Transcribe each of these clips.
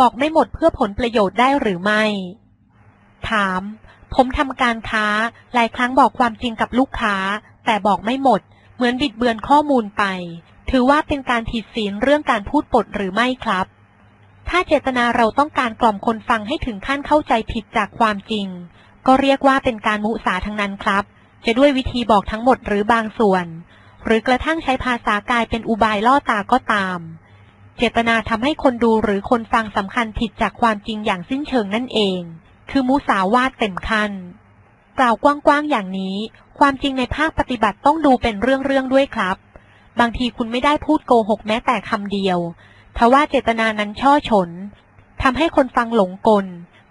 บอกไม่หมดเพื่อผลประโยชน์ได้หรือไม่ ถาม ผมทำการค้า หลายครั้งบอกความจริงกับลูกค้า แต่บอกไม่หมด เหมือนบิดเบือนข้อมูลไป ถือว่าเป็นการผิดศีลเรื่องการพูดปดหรือไม่ครับ ถ้าเจตนาเราต้องการกล่อมคนฟังให้ถึงขั้นเข้าใจผิดจากความจริง ก็เรียกว่าเป็นการมุสาทั้งนั้นครับ จะด้วยวิธีบอกทั้งหมดหรือบางส่วน หรือกระทั่งใช้ภาษากายเป็นอุบายล่อตาก็ตาม เจตนาทำให้คนดูหรือคนฟังสำคัญผิดจากความจริงอย่างสิ้นเชิงนั่นเอง คือมุสาวาทเต็มขั้นกล่าวกว้างๆอย่างนี้ ความจริงในภาคปฏิบัติต้องดูเป็นเรื่องๆด้วยครับ บางทีคุณไม่ได้พูดโกหกแม้แต่คำเดียวทว่าเจตนานั้นช่อฉนทำให้คนฟังหลงกล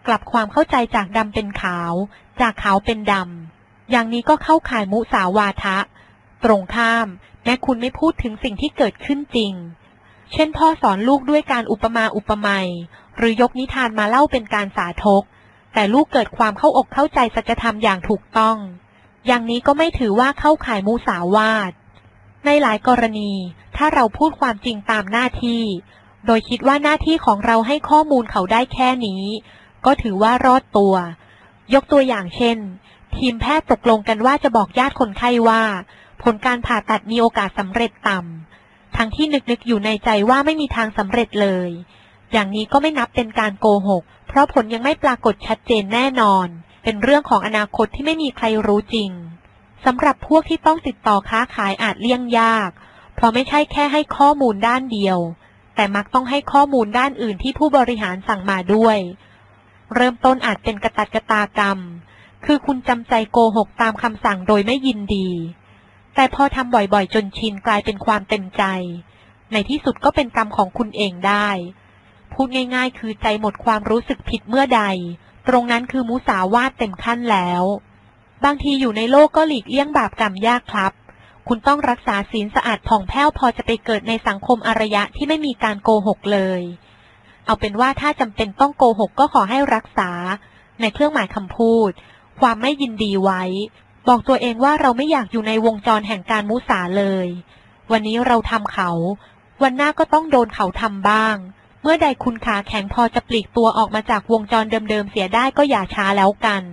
กลับความเข้าใจจากดำเป็นขาว จากขาวเป็นดำ อย่างนี้ก็เข้าข่ายมุสาวาทะ ตรงข้าม แม้คุณไม่พูดถึงสิ่งที่เกิดขึ้นจริง เช่นพ่อสอนลูกด้วยการอุปมาอุปไมยหรือยกนิทานมาเล่าเป็นการสาธก แต่ลูกเกิดความเข้าอกเข้าใจสัจธรรมอย่างถูกต้อง อย่างนี้ก็ไม่ถือว่าเข้าข่ายมุสาวาท ในหลายกรณี ถ้าเราพูดความจริงตามหน้าที่ โดยคิดว่าหน้าที่ของเราให้ข้อมูลเขาได้แค่นี้ ก็ถือว่ารอดตัว ยกตัวอย่างเช่น ทีมแพทย์ตกลงกันว่าจะบอกญาติคนไข้ว่า ผลการผ่าตัดมีโอกาสสำเร็จต่ำ ทั้งที่นึกๆอยู่ในใจว่าไม่มีทางสำเร็จเลย อย่างนี้ก็ไม่นับเป็นการโกหก เพราะผลยังไม่ปรากฏชัดเจนแน่นอน เป็นเรื่องของอนาคตที่ไม่มีใครรู้จริงสำหรับพวกที่ต้องติดต่อค้าขายอาจเลี่ยงยาก เพราะไม่ใช่แค่ให้ข้อมูลด้านเดียว แต่มักต้องให้ข้อมูลด้านอื่นที่ผู้บริหารสั่งมาด้วย เริ่มต้นอาจเป็นกระตัดกระตากรรม คือคุณจำใจโกหกตามคำสั่งโดยไม่ยินดี แต่พอทำบ่อยๆ จนชินกลายเป็นความเต็มใจ ในที่สุดก็เป็นกรรมของคุณเองได้ พูดง่ายๆ คือใจหมดความรู้สึกผิดเมื่อใด ตรงนั้นคือมุสาวาทเต็มขั้นแล้ว บางทีอยู่ในโลกก็หลีกเลี่ยงบาปกรรมยากครับ คุณต้องรักษาศีลสะอาดผ่องแผ้วพอจะไปเกิดในสังคมอารยะที่ไม่มีการโกหกเลย เอาเป็นว่าถ้าจำเป็นต้องโกหกก็ขอให้รักษา ในเครื่องหมายคำพูด ความไม่ยินดีไว้ บอกตัวเองว่าเราไม่อยากอยู่ในวงจรแห่งการมุสาเลย วันนี้เราทำเขา วันหน้าก็ต้องโดนเขาทำบ้าง เมื่อใดคุณขาแข็งพอจะปลีกตัวออกมาจากวงจรเดิมๆเสียได้ก็อย่าช้าแล้วกัน